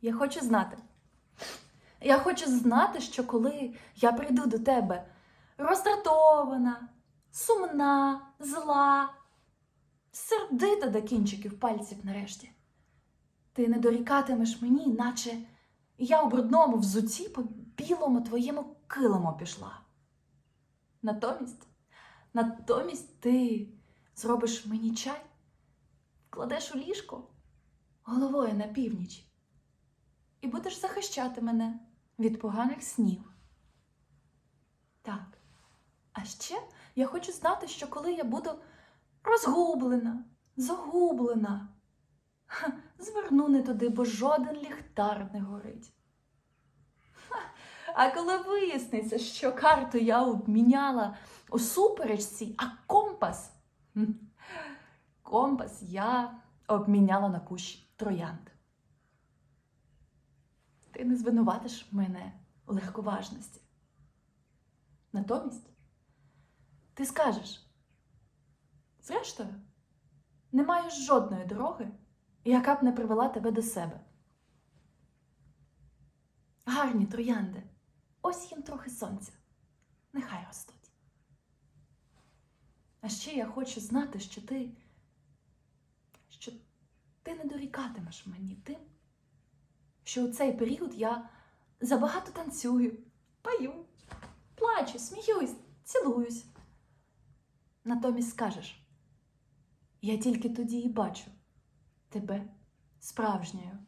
Я хочу знати. Я хочу знати, що коли я прийду до тебе роздратована, сумна, зла, сердита до кінчиків пальців нарешті, ти не дорікатимеш мені, наче я у брудному взуці по білому твоєму килиму пішла. Натомість, натомість ти зробиш мені чай, вкладеш у ліжко головою на північ і будеш захищати мене від поганих снів. Так. А ще я хочу знати, що коли я буду розгублена, загублена, ха, зверну не туди, бо жоден ліхтар не горить. Ха, А коли виясниться, що карту я обміняла у суперечці, а компас. Компас я обміняла на кущ троянд. Ти не звинуватиш мене у легковажності. Натомість ти скажеш: зрештою, немає жодної дороги, яка б не привела тебе до себе. Гарні троянди, ось їм трохи сонця. Нехай ростуть. А ще я хочу знати, що ти, що ти не дорікатимеш мені тим, що у цей період я забагато танцюю, пою, плачу, сміюсь, цілуюсь. Натомість скажеш, я тільки тоді і бачу тебе справжньою,